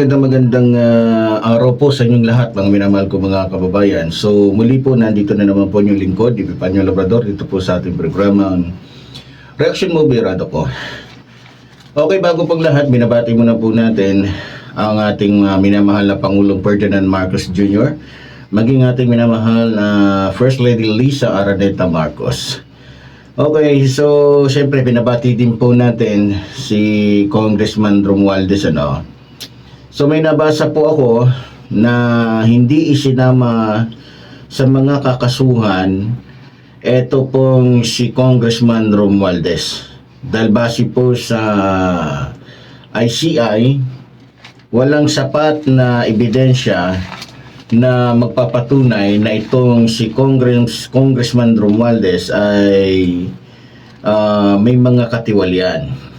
magandang magandang ah, araw po sa inyong lahat mga minamahal ko mga kababayan. So muli po nandito na naman po yung lingkod, Di Panyo Labrador dito po sa ating programa Reaction Movie Rado po. Okay, bago pang lahat, binabati muna po natin ang ating ah, minamahal na Pangulong Ferdinand Marcos Jr. Maging ating minamahal na First Lady Lisa Araneta Marcos. Okay, so syempre pinabati din po natin si Congressman Romualdez ano. So may nabasa po ako na hindi isinama sa mga kakasuhan ito pong si Congressman Romualdez. Dahil base po sa ICI, walang sapat na ebidensya na magpapatunay na itong si Congress, Congressman Romualdez ay ah, may mga katiwalian.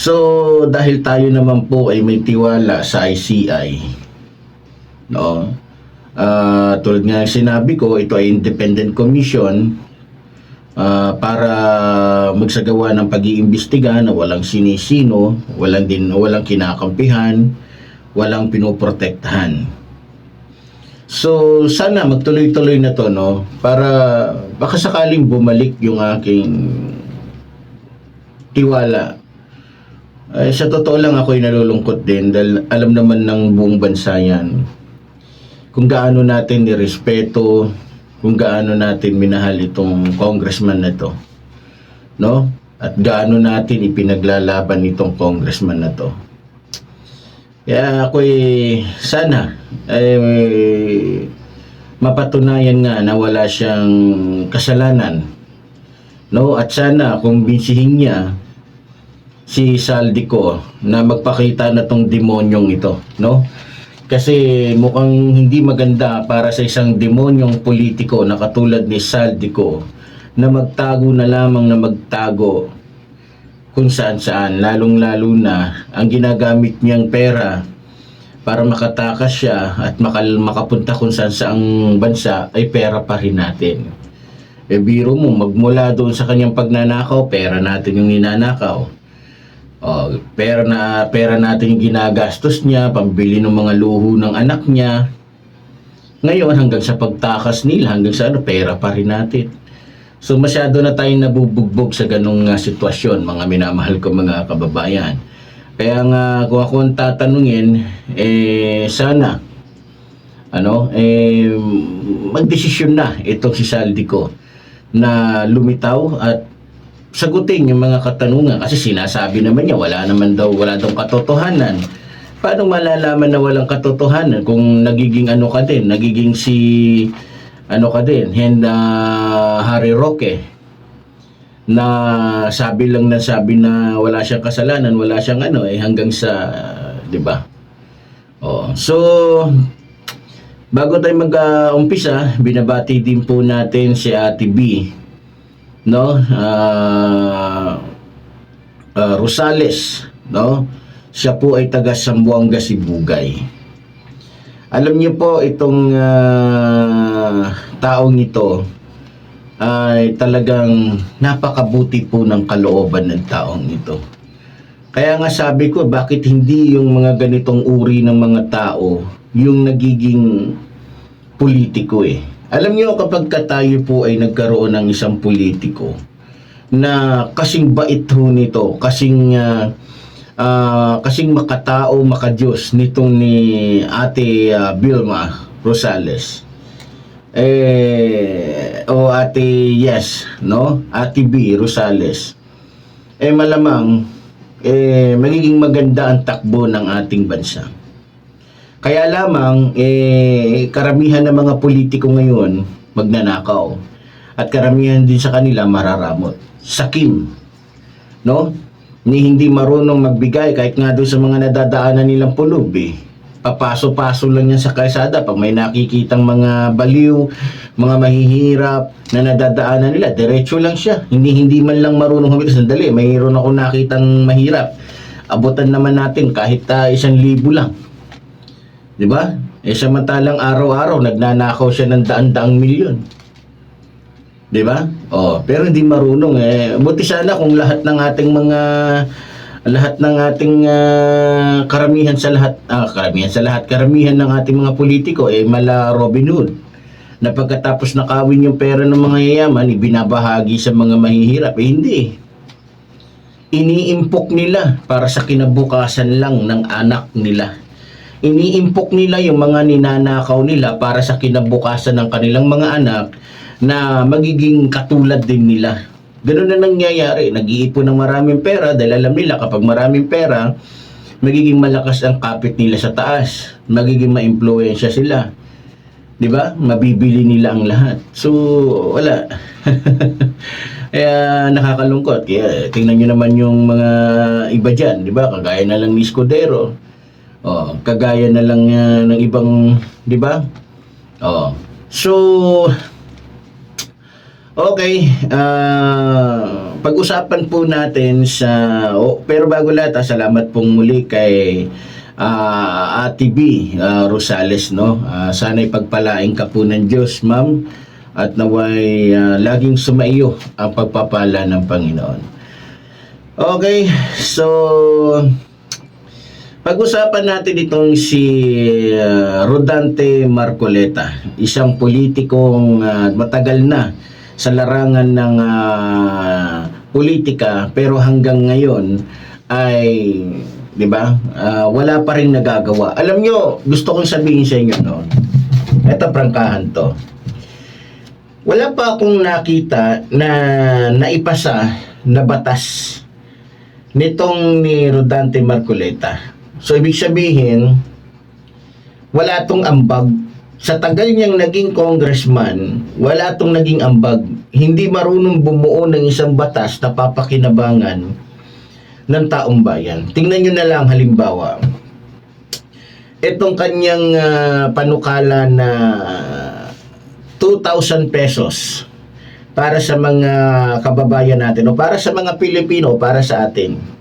So, dahil tayo naman po ay may tiwala sa ICI, no? Ah, tulad nga ng sinabi ko, ito ay independent commission ah, para magsagawa ng pag-iimbestiga na walang sinisino, walang din walang kinakampihan, walang pinoprotektahan. So, sana magtuloy-tuloy na to, no? Para baka sakaling bumalik yung aking tiwala. Ay, sa totoo lang ako'y nalulungkot din dahil alam naman ng buong bansa yan kung gaano natin nirespeto, kung gaano natin minahal itong congressman na to. No? At gaano natin ipinaglalaban itong congressman na to. Kaya ako'y sana ay mapatunayan nga na wala siyang kasalanan. No? At sana kung binsihin niya si Saldico na magpakita na tong demonyong ito, no? Kasi mukhang hindi maganda para sa isang demonyong politiko na katulad ni Saldico na magtago na lamang na magtago kung saan saan, lalong-lalo na ang ginagamit niyang pera para makatakas siya at makal makapunta kung saan saang bansa ay pera pa rin natin. E biro mo, magmula doon sa kanyang pagnanakaw, pera natin yung ninanakaw. Oh, pera na pera natin yung ginagastos niya, pambili ng mga luho ng anak niya. Ngayon hanggang sa pagtakas nila, hanggang sa ano, pera pa rin natin. So masyado na tayong nabubugbog sa ganong nga sitwasyon, mga minamahal ko mga kababayan. Kaya nga kung ako ang tatanungin, eh sana ano, eh magdesisyon na itong si Saldi ko na lumitaw at sagutin yung mga katanungan kasi sinasabi naman niya wala naman daw wala daw katotohanan. Paano malalaman na walang katotohanan kung nagiging ano ka din, nagiging si ano ka din, Henda Harry Roque na sabi lang na sabi na wala siyang kasalanan, wala siyang ano eh hanggang sa 'di ba? Oh, so bago tayo mag-umpisa, binabati din po natin si Ate B no? Ah ah, Rosales no? Siya po ay taga Sambuanga Sibugay. Alam niyo po itong ah, taong ito ay talagang napakabuti po ng kalooban ng taong ito. Kaya nga sabi ko bakit hindi yung mga ganitong uri ng mga tao yung nagiging politiko eh alam niyo kapag ka tayo po ay nagkaroon ng isang politiko na kasing bait ho nito, kasing ah, ah, kasing makatao, makadiyos nitong ni Ate ah, Vilma Rosales. Eh o Ate Yes, no? Ate B Rosales. Eh malamang eh magiging maganda ang takbo ng ating bansa. Kaya lamang, eh, karamihan ng mga politiko ngayon magnanakaw. At karamihan din sa kanila mararamot. Sakim. No? Ni hindi marunong magbigay kahit nga doon sa mga nadadaanan nilang pulub eh. Papaso-paso lang yan sa kalsada pag may nakikitang mga baliw, mga mahihirap na nadadaanan nila, diretso lang siya. Hindi hindi man lang marunong humigas. Sandali, mayroon ako nakitang mahirap. Abutan naman natin kahit ah, isang libo lang. Di ba? Eh samantalang araw-araw nagnanakaw siya ng daan-daang milyon. Di ba? Oh, pero hindi marunong eh. Buti sana kung lahat ng ating mga lahat ng ating ah, karamihan sa lahat, ah, karamihan sa lahat, karamihan ng ating mga politiko eh mala Robin Hood. Na pagkatapos nakawin yung pera ng mga yayaman, ibinabahagi sa mga mahihirap. Eh hindi. Iniimpok nila para sa kinabukasan lang ng anak nila. Iniimpok nila yung mga ninanakaw nila para sa kinabukasan ng kanilang mga anak na magiging katulad din nila. Ganun na nangyayari. Nag-iipon ng maraming pera dahil alam nila kapag maraming pera, magiging malakas ang kapit nila sa taas. Magiging maimpluwensya sila. 'Di ba? Mabibili nila ang lahat. So, wala. Kaya nakakalungkot. Kaya tingnan nyo naman yung mga iba dyan, 'di ba? Kagaya na lang ni Scudero. Oh, kagaya na lang uh, ng ibang, 'di ba? Oh. So, Okay, ah, pag-usapan po natin sa oh, pero bago lahat, ah, salamat pong muli kay ah, Ate B ah, Rosales no. Ah, sana'y pagpalain ka po ng Diyos, ma'am, at naway ah, laging sumaiyo ang pagpapala ng Panginoon. Okay, so pag-usapan natin itong si ah, Rodante Marcoleta, isang politikong ah, matagal na sa larangan ng ah, politika pero hanggang ngayon ay 'di ba? ah, wala pa rin nagagawa. Alam nyo, gusto kong sabihin sa inyo no. Ito prangkahan to. Wala pa akong nakita na naipasa na batas nitong ni Rodante Marcoleta. So ibig sabihin wala tong ambag sa tagal niyang naging congressman, wala tong naging ambag. Hindi marunong bumuo ng isang batas na papakinabangan ng taong bayan. Tingnan nyo na lang halimbawa. Itong kanyang ah, panukala na 2,000 pesos para sa mga kababayan natin o para sa mga Pilipino, para sa atin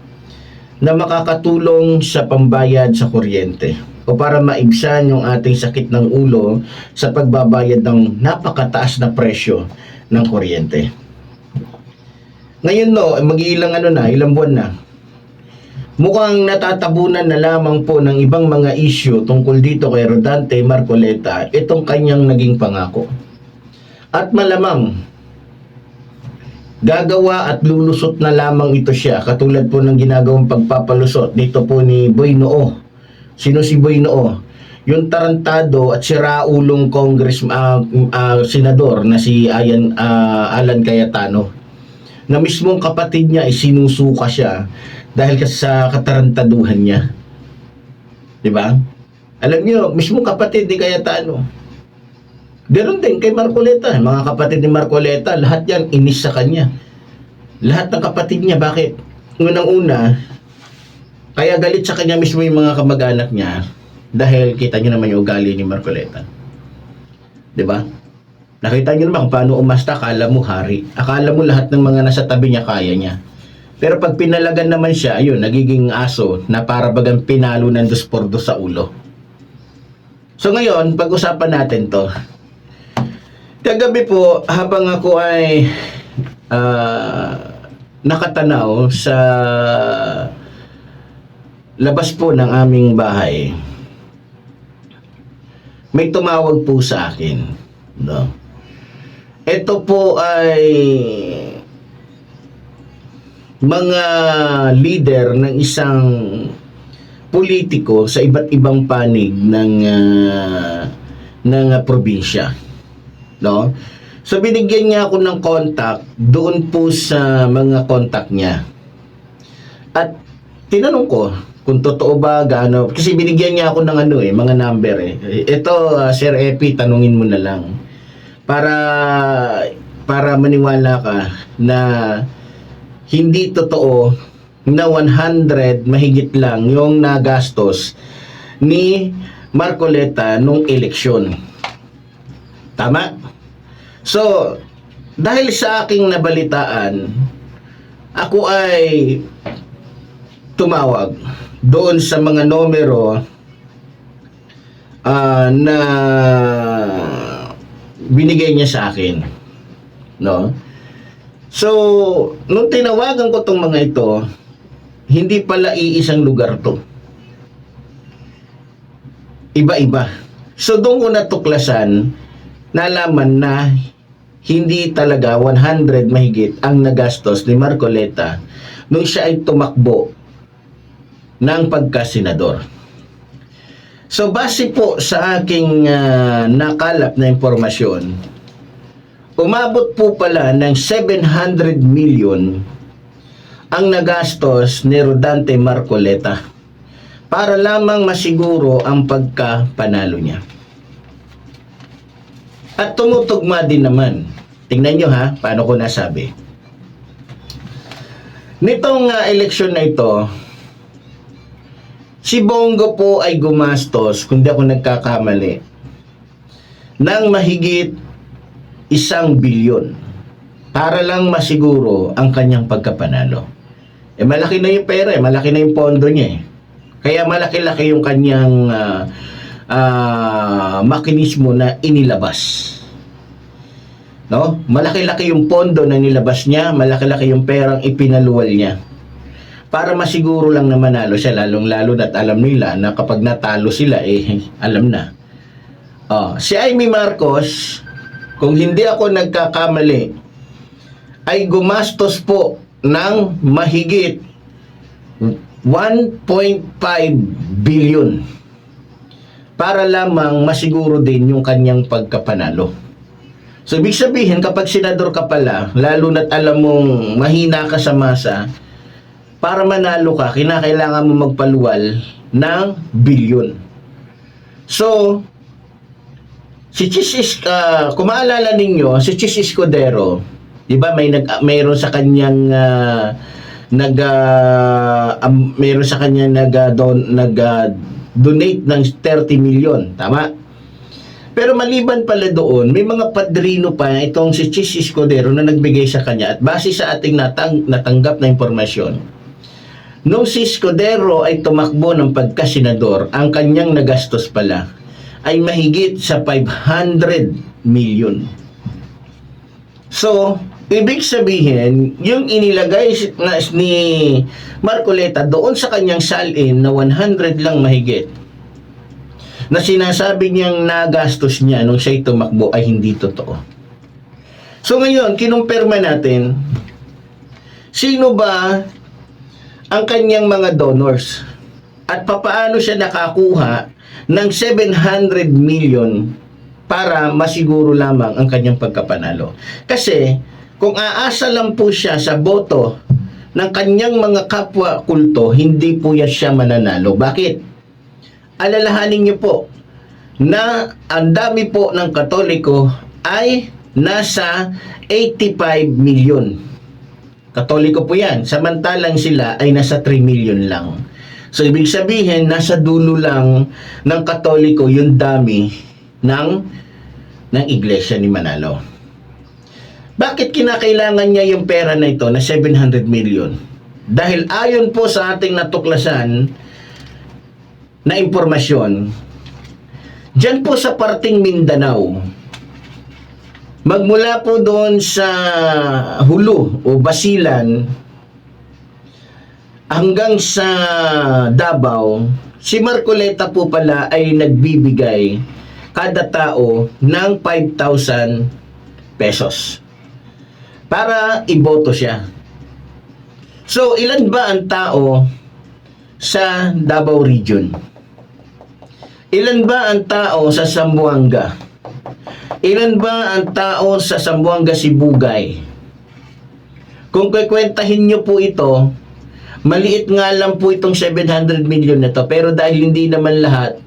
na makakatulong sa pambayad sa kuryente o para maibsan yung ating sakit ng ulo sa pagbabayad ng napakataas na presyo ng kuryente. Ngayon no, mag-iilang ano na, ilang buwan na. Mukhang natatabunan na lamang po ng ibang mga issue tungkol dito kay Rodante Marcoleta itong kanyang naging pangako. At malamang gagawa at lulusot na lamang ito siya katulad po ng ginagawang pagpapalusot dito po ni Boy Noo. Sino si Boy Noo? Yung tarantado at siraulong congress ah, ah, senador na si Ayan ah, Alan Cayetano na mismong kapatid niya ay sinusuka siya dahil kasi sa katarantaduhan niya. 'Di ba? Alam niyo, mismong kapatid ni Cayetano. Ganon din kay Marcoleta. Mga kapatid ni Marcoleta, lahat yan inis sa kanya. Lahat ng kapatid niya, bakit? Unang-una, kaya galit sa kanya mismo yung mga kamag-anak niya dahil kita niyo naman yung ugali ni Marcoleta. 'Di ba? Nakita niyo naman kung paano umasta, akala mo hari. Akala mo lahat ng mga nasa tabi niya kaya niya. Pero pag pinalagan naman siya, ayun, nagiging aso na para bagang pinalo ng dos sa ulo. So ngayon, pag-usapan natin to. Kagabi po, habang ako ay ah, nakatanaw sa labas po ng aming bahay, may tumawag po sa akin. No? Ito po ay mga leader ng isang politiko sa iba't ibang panig ng ah, ng ah, probinsya. No? So binigyan niya ako ng contact doon po sa mga contact niya. At tinanong ko kung totoo ba gaano kasi binigyan niya ako ng ano eh mga number eh. Ito ah, Sir Epi tanungin mo na lang para para maniwala ka na hindi totoo na 100 mahigit lang yung nagastos ni Marcoleta nung eleksyon. Tama? So, dahil sa aking nabalitaan, ako ay tumawag doon sa mga numero ah, na binigay niya sa akin. No? So, nung tinawagan ko tong mga ito, hindi pala iisang lugar to. Iba-iba. So doon ko natuklasan, nalaman na hindi talaga 100 mahigit ang nagastos ni Marcoleta nung siya ay tumakbo ng pagkasenador. So base po sa aking ah, nakalap na impormasyon, umabot po pala ng 700 million ang nagastos ni Rodante Marcoleta para lamang masiguro ang pagkapanalo niya. At tumutugma din naman. Tingnan nyo ha, paano ko nasabi. Nitong ah, eleksyon na ito, si Bongo po ay gumastos, kung di ako nagkakamali, ng mahigit isang bilyon para lang masiguro ang kanyang pagkapanalo. Eh malaki na yung pera, eh, malaki na yung pondo niya eh. Kaya malaki-laki yung kanyang ah, ah, makinismo na inilabas. No? Malaki-laki yung pondo na nilabas niya, malaki-laki yung perang ipinaluwal niya. Para masiguro lang na manalo siya, lalong-lalo na't alam nila na kapag natalo sila, eh, alam na. Oh, si Amy Marcos, kung hindi ako nagkakamali, ay gumastos po ng mahigit 1.5 billion para lamang masiguro din yung kanyang pagkapanalo. So, ibig sabihin, kapag senador ka pala, lalo na't alam mong mahina ka sa masa, para manalo ka, kinakailangan mo magpaluwal ng bilyon. So, si Chis Is, ah, kung maalala ninyo, si Chis Escudero, di ba may nag, mayroon sa kanyang ah, nag ah, am- mayroon sa kanya nag ah, don, nag ah, donate ng 30 million, tama? Pero maliban pala doon, may mga padrino pa itong si Chis Escudero na nagbigay sa kanya at base sa ating natang, natanggap na impormasyon, nung si Escudero ay tumakbo ng pagkasenador, ang kanyang nagastos pala ay mahigit sa 500 million. So, ibig sabihin, yung inilagay na, ni Marcoleta doon sa kanyang salin na 100 lang mahigit, na sinasabi niyang nagastos niya nung siya'y tumakbo ay hindi totoo. So ngayon, kinumpirma natin, sino ba ang kanyang mga donors? At papaano siya nakakuha ng 700 million para masiguro lamang ang kanyang pagkapanalo. Kasi kung aasa lang po siya sa boto ng kanyang mga kapwa kulto, hindi po yan siya mananalo. Bakit? alalahanin niyo po na ang dami po ng Katoliko ay nasa 85 million. Katoliko po yan. Samantalang sila ay nasa 3 million lang. So, ibig sabihin, nasa dulo lang ng Katoliko yung dami ng, ng iglesia ni Manalo. Bakit kinakailangan niya yung pera na ito na 700 million? Dahil ayon po sa ating natuklasan, na impormasyon, dyan po sa parting Mindanao, magmula po doon sa Hulu o Basilan, hanggang sa Davao, si Marcoleta po pala ay nagbibigay kada tao ng 5,000 pesos para iboto siya. So, ilan ba ang tao sa Davao Region? Ilan ba ang tao sa Zamboanga? Ilan ba ang tao sa Zamboanga Sibugay? Kung kikwentahin nyo po ito, maliit nga lang po itong 700 million na to. Pero dahil hindi naman lahat,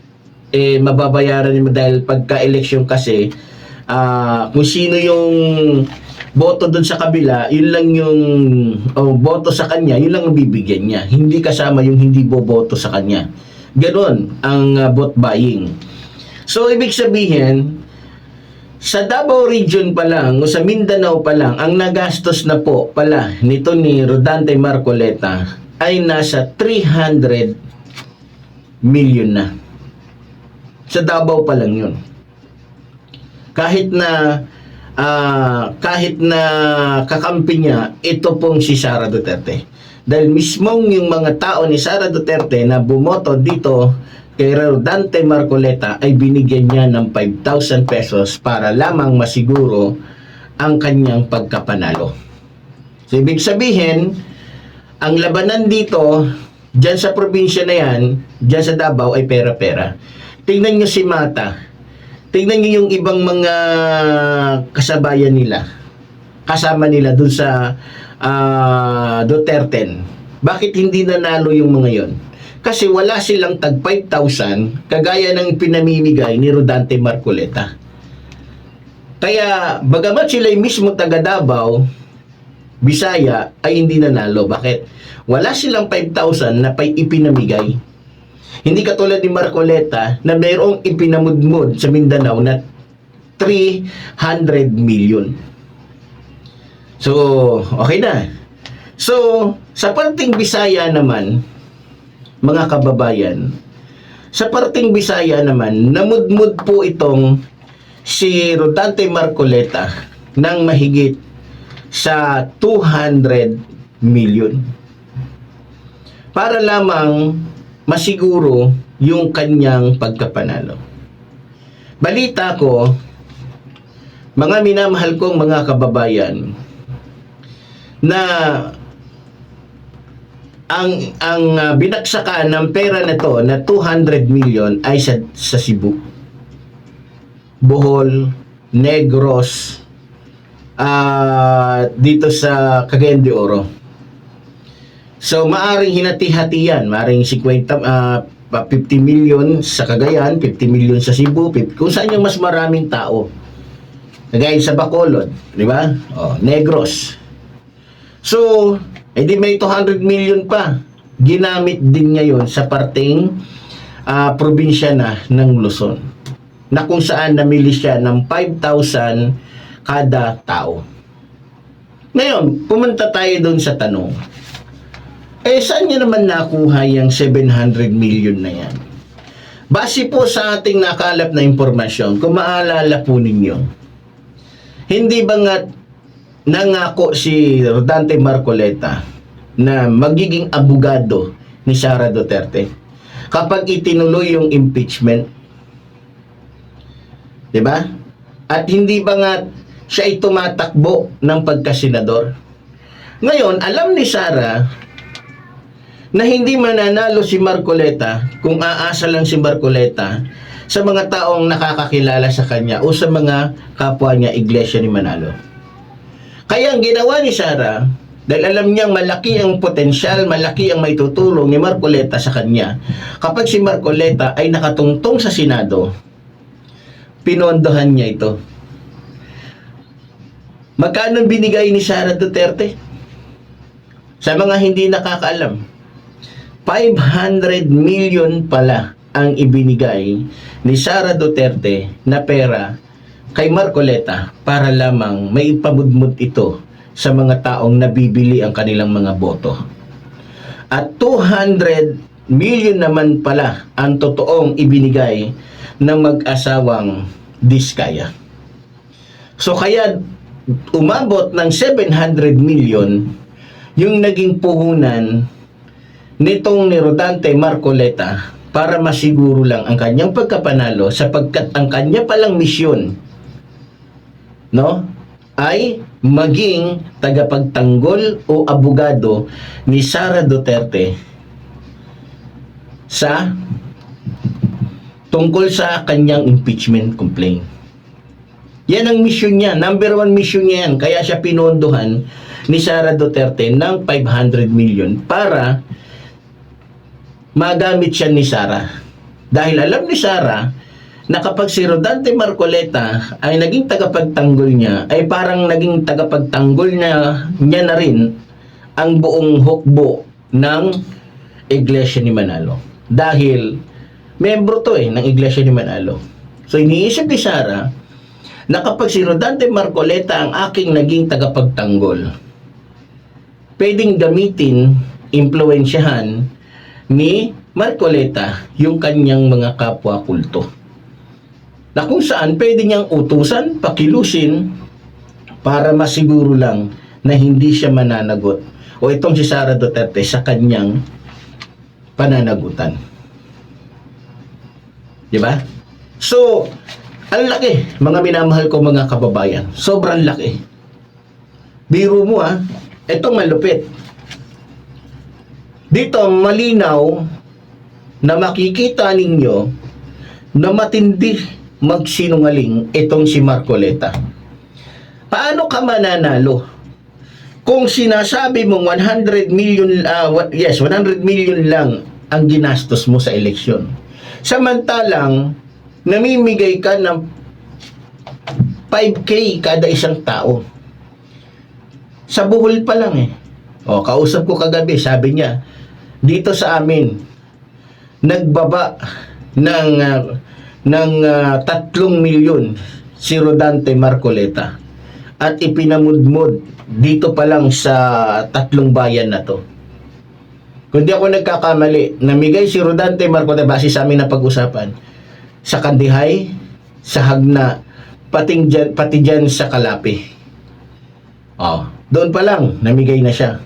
eh, mababayaran mo dahil pagka-eleksyon kasi, ah, kung sino yung boto doon sa kabila, yun lang yung oh, boto sa kanya, yun lang ang bibigyan niya. Hindi kasama yung hindi boboto sa kanya. Ganon ang uh, vote buying. So, ibig sabihin, sa Davao Region pa lang, o sa Mindanao pa lang, ang nagastos na po pala nito ni Rodante Marcoleta ay nasa 300 million na. Sa Davao pa lang yun. Kahit na ah, kahit na kakampi niya, ito pong si Sara Duterte. Dahil mismong yung mga tao ni Sara Duterte na bumoto dito kay Rodante Marcoleta ay binigyan niya ng 5,000 pesos para lamang masiguro ang kanyang pagkapanalo. So, ibig sabihin, ang labanan dito, dyan sa probinsya na yan, dyan sa Davao ay pera-pera. Tingnan nyo si Mata. Tingnan nyo yung ibang mga kasabayan nila. Kasama nila dun sa ah, Duterte. Bakit hindi nanalo yung mga yon? Kasi wala silang tag 5,000 kagaya ng pinamimigay ni Rodante Marcoleta. Kaya bagamat sila mismo taga Davao, Bisaya ay hindi nanalo. Bakit? Wala silang 5,000 na pay ipinamigay. Hindi katulad ni Marcoleta na mayroong ipinamudmud sa Mindanao na 300 million. So, okay na. So, sa parting Bisaya naman, mga kababayan, sa parting Bisaya naman, namudmud po itong si Rodante Marcoleta ng mahigit sa 200 million. Para lamang masiguro yung kanyang pagkapanalo. Balita ko, mga minamahal kong mga kababayan, na ang ang uh, binagsakan ng pera na to na 200 million ay sa, sa Cebu. Bohol, Negros, ah dito sa Cagayan de Oro. So maaring hinati-hati yan, maaring 50 ah, 50 million sa Cagayan, 50 million sa Cebu, 50, kung saan yung mas maraming tao. Kagaya sa Bacolod, di ba? Oh, Negros. So, edi may 200 million pa. Ginamit din niya yon sa parting ah, probinsya na ng Luzon. Na kung saan namili siya ng 5,000 kada tao. Ngayon, pumunta tayo doon sa tanong. Eh, saan niya naman nakuha yung 700 million na yan? Base po sa ating nakalap na impormasyon, kung maalala po ninyo, hindi ba nga nangako si Rodante Marcoleta na magiging abogado ni Sara Duterte kapag itinuloy yung impeachment? ba? At hindi ba nga siya ay tumatakbo ng pagkasenador? Ngayon, alam ni Sara na hindi mananalo si Marcoleta kung aasa lang si Marcoleta sa mga taong nakakakilala sa kanya o sa mga kapwa niya iglesia ni Manalo. Kaya ang ginawa ni Sara, dahil alam niyang malaki ang potensyal, malaki ang may tutulong ni Marcoleta sa kanya, kapag si Marcoleta ay nakatungtong sa Senado, pinondohan niya ito. Magkano binigay ni Sara Duterte? Sa mga hindi nakakaalam, 500 million pala ang ibinigay ni Sara Duterte na pera kay Marcoleta para lamang may pamudmud ito sa mga taong nabibili ang kanilang mga boto. At 200 million naman pala ang totoong ibinigay ng mag-asawang Diskaya. So kaya umabot ng 700 million yung naging puhunan nitong ni Rodante Marcoleta para masiguro lang ang kanyang pagkapanalo sapagkat ang kanya palang misyon no ay maging tagapagtanggol o abogado ni Sara Duterte sa tungkol sa kanyang impeachment complaint. Yan ang mission niya. Number one mission niya yan. Kaya siya pinondohan ni Sara Duterte ng 500 million para magamit siya ni Sara. Dahil alam ni Sara na kapag si Rodante Marcoleta ay naging tagapagtanggol niya, ay parang naging tagapagtanggol na niya na rin ang buong hukbo ng Iglesia ni Manalo. Dahil membro to eh ng Iglesia ni Manalo. So iniisip ni Sara na kapag si Rodante Marcoleta ang aking naging tagapagtanggol, pwedeng gamitin, impluensyahan ni Marcoleta yung kanyang mga kapwa kulto. Na kung saan pwede niyang utusan, pakilusin para masiguro lang na hindi siya mananagot o itong si Sara Duterte sa kanyang pananagutan. Di ba? So, ang laki, mga minamahal ko mga kababayan. Sobrang laki. Biro mo ah, itong malupit. Dito, malinaw na makikita ninyo na matindi magsinungaling itong si Marcoleta. Paano ka mananalo? Kung sinasabi mong 100 million, what- yes, 100 million lang ang ginastos mo sa eleksyon. Samantalang, namimigay ka ng 5K kada isang tao. Sa buhol pa lang eh. O, kausap ko kagabi, sabi niya, dito sa amin, nagbaba ng ah, ng ah, tatlong milyon si Rodante Marcoleta at ipinamudmod dito pa lang sa tatlong bayan na to. Kung di ako nagkakamali, namigay si Rodante Marcoleta base sa amin na pag-usapan sa Kandihay, sa Hagna, pating dyan, pati dyan sa Kalapi. Oh, doon pa lang, namigay na siya.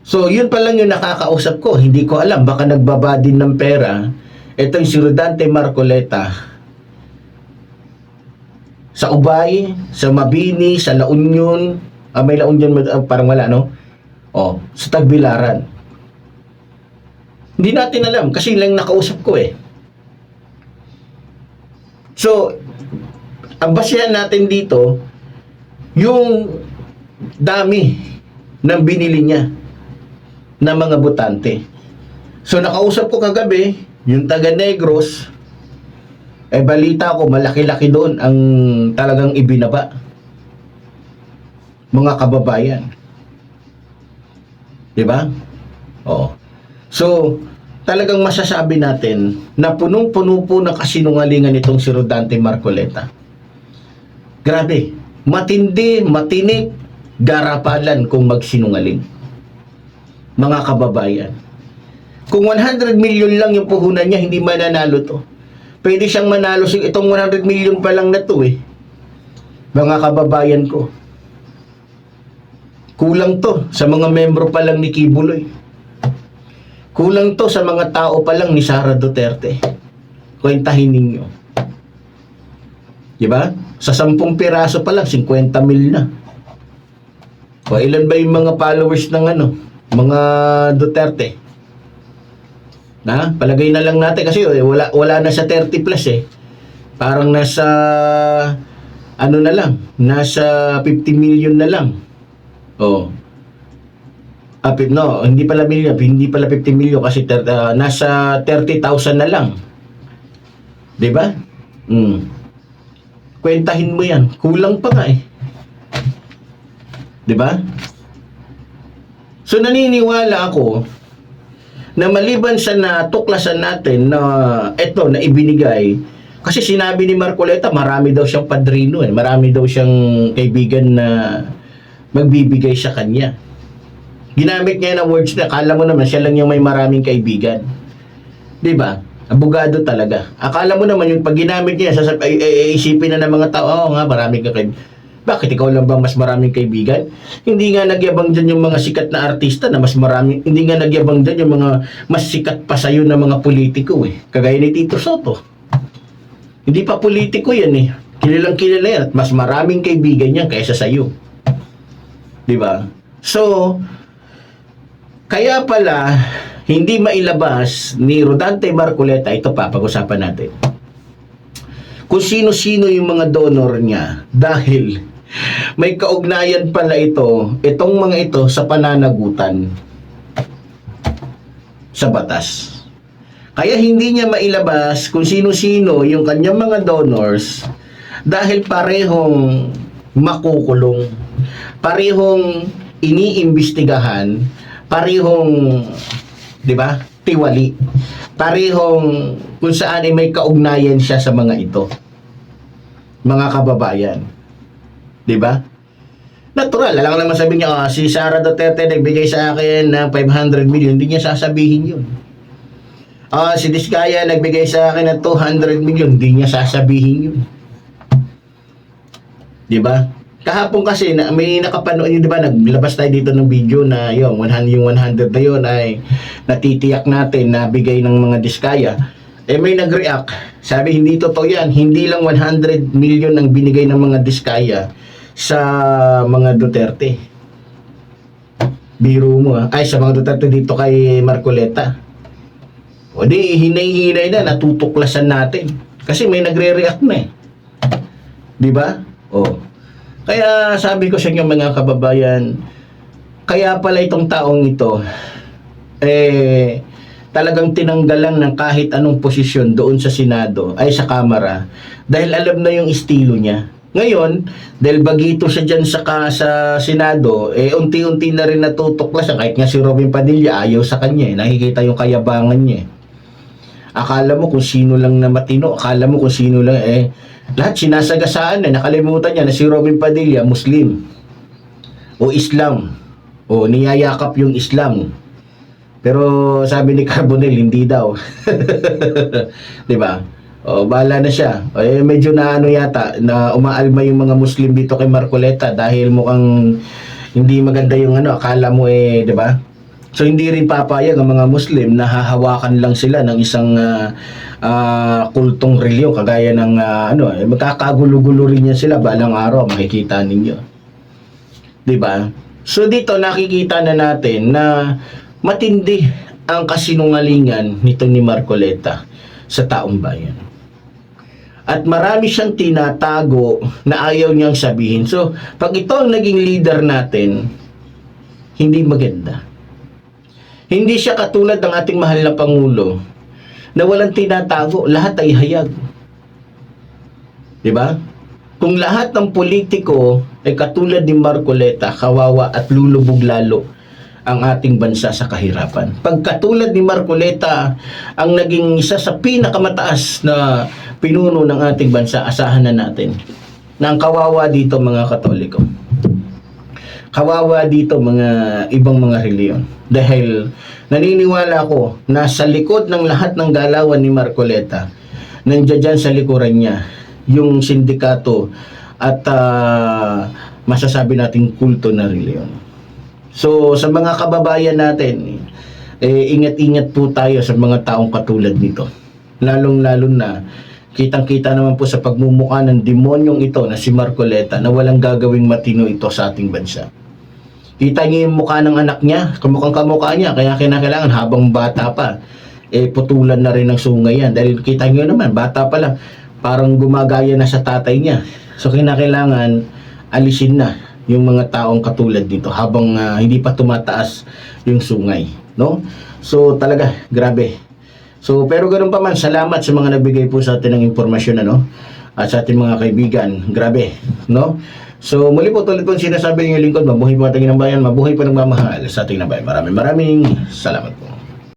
So, yun pa lang yung nakakausap ko. Hindi ko alam, baka nagbaba din ng pera. Itong si Rodante Marcoleta sa Ubay, sa Mabini, sa La Union, ah, may La Union, ah, parang wala, no? Oh, sa Tagbilaran. Hindi natin alam kasi lang nakausap ko eh. So, ang basihan natin dito, yung dami ng binili niya ng mga butante. So nakausap ko kagabi, yung taga Negros, eh balita ko malaki-laki doon ang talagang ibinaba. Mga kababayan. 'Di ba? Oo. So, talagang masasabi natin na punong-puno po ng kasinungalingan itong si Rodante Marcoleta. Grabe, matindi, matinik, garapalan kung magsinungaling. Mga kababayan. Kung 100 million lang yung puhunan niya, hindi mananalo to. Pwede siyang manalo si itong 100 million pa lang na to eh. Mga kababayan ko. Kulang to sa mga membro pa lang ni Kibuloy. Kulang to sa mga tao pa lang ni Sara Duterte. Kwentahin ninyo. Diba? Sa 10 piraso pa lang, 50 mil na. O ilan ba yung mga followers ng ano? Mga Duterte? Na, palagay na lang natin kasi eh, wala wala na sa 30 plus eh. Parang nasa ano na lang, nasa 50 million na lang. Oh. Ah, no, hindi pala million, hindi pala 50 million kasi ter- ah, nasa 30,000 na lang. 'Di ba? Mm. Kwentahin mo 'yan. Kulang pa nga eh. 'Di ba? So naniniwala ako na maliban sa natuklasan natin na eto na ibinigay kasi sinabi ni Marcoleta marami daw siyang padrino eh. Marami daw siyang kaibigan na magbibigay sa kanya. Ginamit niya ng words na akala mo naman siya lang yung may maraming kaibigan. 'Di ba? Abogado talaga. Akala mo naman yung pag ginamit niya, sasab- ay, ay, ay, isipin na ng mga tao, oo nga, maraming ka kaibigan. Bakit ikaw lang ba mas maraming kaibigan? Hindi nga nagyabang dyan yung mga sikat na artista na mas marami, hindi nga nagyabang dyan yung mga mas sikat pa sa'yo na mga politiko eh. Kagaya ni Tito Soto. Hindi pa politiko yan eh. Kilalang kilala yan at mas maraming kaibigan yan kaysa sa'yo. Di ba? So, kaya pala, hindi mailabas ni Rodante Marcoleta, ito pa, pag-usapan natin. Kung sino-sino yung mga donor niya dahil may kaugnayan pala ito, itong mga ito sa pananagutan sa batas. Kaya hindi niya mailabas kung sino-sino yung kanyang mga donors dahil parehong makukulong, parehong iniimbestigahan, parehong, di ba, tiwali, parehong kung saan ay may kaugnayan siya sa mga ito. Mga kababayan. Di ba? Natural, alam naman sabi niya, ah, si Sara Duterte nagbigay sa akin ng 500 million, hindi niya sasabihin yun. Ah, si Diskaya nagbigay sa akin ng 200 million, hindi niya sasabihin yun. Di ba? Kahapon kasi na, may nakapanood yun, 'di ba? Naglabas tayo dito ng video na yung 100 yung 100 na yun ay natitiyak natin na bigay ng mga diskaya. Eh may nag-react. Sabi hindi totoo 'yan. Hindi lang 100 million ang binigay ng mga diskaya sa mga Duterte. Biro mo ah. Ay sa mga Duterte dito kay Marcoleta. O di hinay-hinay na natutuklasan natin. Kasi may nagre-react na eh. 'Di ba? Oh. Kaya sabi ko sa inyo mga kababayan, kaya pala itong taong ito, eh, talagang tinanggalan ng kahit anong posisyon doon sa Senado, ay sa Kamara, dahil alam na yung estilo niya. Ngayon, dahil bagito siya dyan sa, sa Senado, eh, unti-unti na rin natutuklasan, kahit nga si Robin Padilla, ayaw sa kanya, eh, nakikita yung kayabangan niya. eh. Akala mo kung sino lang na matino, akala mo kung sino lang, eh, lahat sinasagasaan na, nakalimutan niya na si Robin Padilla, Muslim. O Islam. O niyayakap yung Islam. Pero sabi ni Carbonell, hindi daw. 'Di ba? O bahala na siya. Eh, medyo na ano yata, na umaalma yung mga Muslim dito kay Marcoleta dahil mukhang hindi maganda yung ano, akala mo eh, 'di ba? So hindi rin papayag ang mga Muslim na hahawakan lang sila ng isang ah, ah, kultong reliyon kagaya ng ah, ano, eh, magkakagulo-gulo rin yan sila balang araw makikita ninyo. 'Di ba? So dito nakikita na natin na matindi ang kasinungalingan nito ni Marcoleta sa taong bayan. At marami siyang tinatago na ayaw niyang sabihin. So, pag ito ang naging leader natin, hindi maganda. Hindi siya katulad ng ating mahal na Pangulo na walang tinatago, lahat ay hayag. 'Di ba? Kung lahat ng politiko ay katulad ni Marcoleta, kawawa at lulubog lalo ang ating bansa sa kahirapan. Pag katulad ni Marcoleta ang naging isa sa pinakamataas na pinuno ng ating bansa, asahan na natin na ang kawawa dito mga katoliko. Kawawa dito mga ibang mga reliyon. Dahil naniniwala ko na sa likod ng lahat ng galawan ni Marcoleta, nandiyan dyan sa likuran niya yung sindikato at ah, masasabi nating kulto na reliyon. So sa mga kababayan natin, eh, ingat-ingat po tayo sa mga taong katulad nito. Lalong-lalo na kitang-kita naman po sa pagmumukha ng demonyong ito na si Marcoleta na walang gagawing matino ito sa ating bansa. Kita niyo yung mukha ng anak niya, kamukhang kamukha niya, kaya kinakailangan habang bata pa, eh putulan na rin ng sungay yan. Dahil kita niyo naman, bata pa lang, parang gumagaya na sa tatay niya. So kinakailangan alisin na yung mga taong katulad nito habang ah, hindi pa tumataas yung sungay, no? So talaga grabe. So pero ganoon pa man, salamat sa mga nagbigay po sa atin ng impormasyon ano at sa ating mga kaibigan. Grabe, no? So muli po tuloy po sinasabi ng lingkod, mabuhay po ating ng bayan, mabuhay po ng mamahal sa ating bayan. Maraming maraming salamat po.